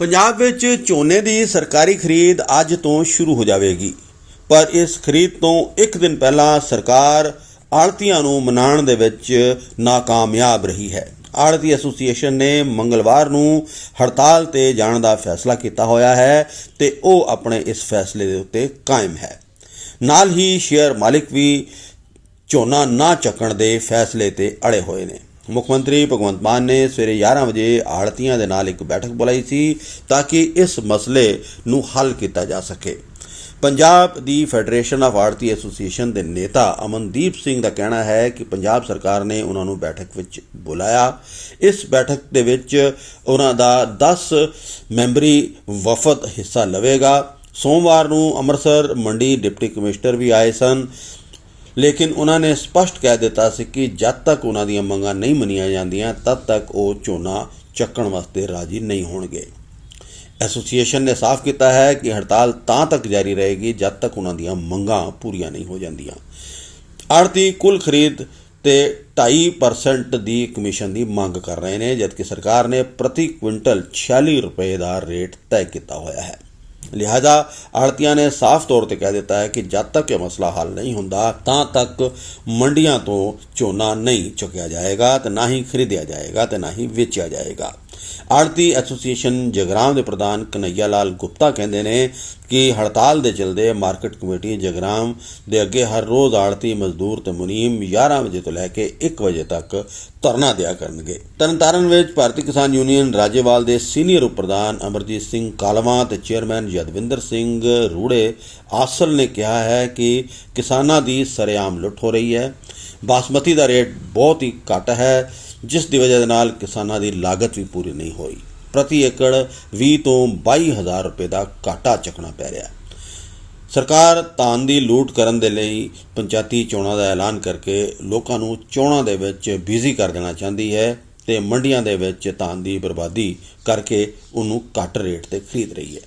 ਪੰਜਾਬ ਵਿੱਚ ਝੋਨੇ ਦੀ ਸਰਕਾਰੀ ਖਰੀਦ ਅੱਜ ਤੋਂ ਸ਼ੁਰੂ ਹੋ ਜਾਵੇਗੀ। ਪਰ ਇਸ ਖਰੀਦ ਤੋਂ ਇੱਕ ਦਿਨ ਪਹਿਲਾਂ ਸਰਕਾਰ ਆੜਤੀਆਂ ਨੂੰ ਮਨਾਉਣ ਦੇ ਵਿੱਚ ਨਾਕਾਮਯਾਬ ਰਹੀ ਹੈ। ਆੜਤੀ ਐਸੋਸੀਏਸ਼ਨ ਨੇ ਮੰਗਲਵਾਰ ਨੂੰ ਹੜਤਾਲ ਤੇ ਜਾਣ ਦਾ ਫੈਸਲਾ ਕੀਤਾ ਹੋਇਆ ਹੈ ਤੇ ਉਹ ਆਪਣੇ ਇਸ ਫੈਸਲੇ ਦੇ ਉੱਤੇ ਕਾਇਮ ਹੈ। ਨਾਲ ਹੀ ਸ਼ੇਅਰ ਮਾਲਿਕ ਵੀ ਝੋਨਾ ਨਾ ਚੱਕਣ ਦੇ ਫੈਸਲੇ ਤੇ ਅੜੇ ਹੋਏ ਨੇ। ਮੁੱਖ ਮੰਤਰੀ ਭਗਵੰਤ ਮਾਨ ਨੇ ਸਵੇਰੇ 11 ਵਜੇ ਆੜਤੀਆਂ ਦੇ ਨਾਲ ਇੱਕ ਬੈਠਕ ਬੁਲਾਈ ਸੀ ਤਾਂ ਕਿ ਇਸ ਮਸਲੇ ਨੂੰ ਹੱਲ ਕੀਤਾ ਜਾ ਸਕੇ। ਪੰਜਾਬ ਦੀ ਫੈਡਰੇਸ਼ਨ ਆਫ ਆੜਤੀ ਐਸੋਸੀਏਸ਼ਨ ਦੇ ਨੇਤਾ ਅਮਨਦੀਪ ਸਿੰਘ ਦਾ ਕਹਿਣਾ ਹੈ ਕਿ ਪੰਜਾਬ ਸਰਕਾਰ ਨੇ ਉਹਨਾਂ ਨੂੰ ਬੈਠਕ ਵਿੱਚ ਬੁਲਾਇਆ। ਇਸ ਬੈਠਕ ਦੇ ਵਿੱਚ ਉਹਨਾਂ ਦਾ 10 ਮੈਂਬਰੀ ਵਫਦ ਹਿੱਸਾ ਲਵੇਗਾ। ਸੋਮਵਾਰ ਨੂੰ ਅੰਮ੍ਰਿਤਸਰ ਮੰਡੀ ਡਿਪਟੀ ਕਮਿਸ਼ਨਰ ਵੀ ਆਏ ਸਨ। ਲੇਕਿਨ ਉਹਨਾਂ ਨੇ ਸਪਸ਼ਟ ਕਹਿ ਦਿੱਤਾ ਸੀ ਕਿ ਜਦ ਤੱਕ ਉਹਨਾਂ ਦੀਆਂ ਮੰਗਾਂ ਨਹੀਂ ਮੰਨੀਆਂ ਜਾਂਦੀਆਂ, ਤਦ ਤੱਕ ਉਹ ਝੋਨਾ ਚੱਕਣ ਵਾਸਤੇ ਰਾਜੀ ਨਹੀਂ ਹੋਣਗੇ। ਐਸੋਸੀਏਸ਼ਨ ਨੇ ਸਾਫ਼ ਕੀਤਾ ਹੈ ਕਿ ਹੜਤਾਲ ਤਾਂ ਤੱਕ ਜਾਰੀ ਰਹੇਗੀ ਜਦ ਤੱਕ ਉਹਨਾਂ ਦੀਆਂ ਮੰਗਾਂ ਪੂਰੀਆਂ ਨਹੀਂ ਹੋ ਜਾਂਦੀਆਂ। ਆੜਤੀ ਕੁੱਲ ਖਰੀਦ ਤੇ 2.5% ਦੀ ਕਮਿਸ਼ਨ ਦੀ ਮੰਗ ਕਰ ਰਹੇ ਨੇ, ਜਦਕਿ ਸਰਕਾਰ ਨੇ ਪ੍ਰਤੀ ਕੁਇੰਟਲ 46 ਰੁਪਏ ਦਾ ਰੇਟ ਤੈਅ ਕੀਤਾ ਹੋਇਆ ਹੈ। ਲਿਹਾਜ਼ਾ ਆੜਤੀਆਂ ਨੇ ਸਾਫ਼ ਤੌਰ ਤੇ ਕਹਿ ਦਿੱਤਾ ਹੈ ਕਿ ਜਦ ਤੱਕ ਇਹ ਮਸਲਾ ਹੱਲ ਨਹੀਂ ਹੁੰਦਾ, ਤਾਂ ਤੱਕ ਮੰਡੀਆਂ ਤੋਂ ਝੋਨਾ ਨਹੀਂ ਚੁੱਕਿਆ ਜਾਏਗਾ ਤੇ ਨਾ ਹੀ ਖਰੀਦਿਆ ਜਾਏਗਾ ਤੇ ਨਾ ਹੀ ਵੇਚਿਆ ਜਾਏਗਾ। ਆੜਤੀ ਐਸੋਸੀਏਸ਼ਨ ਜਗਰਾਮ ਦੇ ਪ੍ਰਧਾਨ ਕਨਈਆ ਲਾਲ ਗੁਪਤਾ ਕਹਿੰਦੇ ਨੇ ਕਿ ਹੜਤਾਲ ਦੇ ਚਲਦੇ ਮਾਰਕੀਟ ਕਮੇਟੀ ਜਗਰਾਮ ਦੇ ਅੱਗੇ ਹਰ ਰੋਜ਼ ਆੜਤੀ ਮਜ਼ਦੂਰ ਤੇ ਮੁਨੀਮ 11 ਵਜੇ ਤੋਂ ਲੈ ਕੇ 1 ਵਜੇ ਤੱਕ ਧਰਨਾ ਦਿਆ ਕਰਨਗੇ। ਤਰਨਤਾਰਨ ਵਿੱਚ ਭਾਰਤੀ ਕਿਸਾਨ ਯੂਨੀਅਨ ਰਾਜੇਵਾਲ ਦੇ ਸੀਨੀਅਰ ਉਪ ਪ੍ਰਧਾਨ ਅਮਰਜੀਤ ਸਿੰਘ ਕਾਲਵਾ ਤੇ ਚੇਅਰਮੈਨ ਯਦਵਿੰਦਰ ਸਿੰਘ ਰੂੜੇ ਆਸਲ ਨੇ ਕਿਹਾ ਹੈ ਕਿ ਕਿਸਾਨਾਂ ਦੀ ਸਰੇਆਮ ਲੁੱਟ ਹੋ ਰਹੀ ਹੈ। ਬਾਸਮਤੀ ਦਾ ਰੇਟ ਬਹੁਤ ਹੀ ਘੱਟ ਹੈ। ਜਿਸ ਦੀ ਵਜ੍ਹਾ ਦੇ ਨਾਲ ਕਿਸਾਨਾਂ ਦੀ ਲਾਗਤ ਵੀ ਪੂਰੀ ਨਹੀਂ ਹੋਈ। ਪ੍ਰਤੀ ਏਕੜ 20 ਤੋਂ 22 ਹਜ਼ਾਰ ਰੁਪਏ ਦਾ ਘਾਟਾ ਚੱਕਣਾ ਪੈ ਰਿਹਾ। ਸਰਕਾਰ ਧਾਨ ਦੀ ਲੂਟ ਕਰਨ ਦੇ ਲਈ ਪੰਚਾਇਤੀ ਚੋਣਾਂ ਦਾ ਐਲਾਨ ਕਰਕੇ ਲੋਕਾਂ ਨੂੰ ਚੋਣਾਂ ਦੇ ਵਿੱਚ ਬਿਜ਼ੀ ਕਰ ਦੇਣਾ ਚਾਹੁੰਦੀ ਹੈ ਤੇ ਮੰਡੀਆਂ ਦੇ ਵਿੱਚ ਧਾਨ ਦੀ ਬਰਬਾਦੀ ਕਰਕੇ ਉਹਨੂੰ ਘੱਟ ਰੇਟ ਤੇ ਖਰੀਦ ਰਹੀ ਹੈ।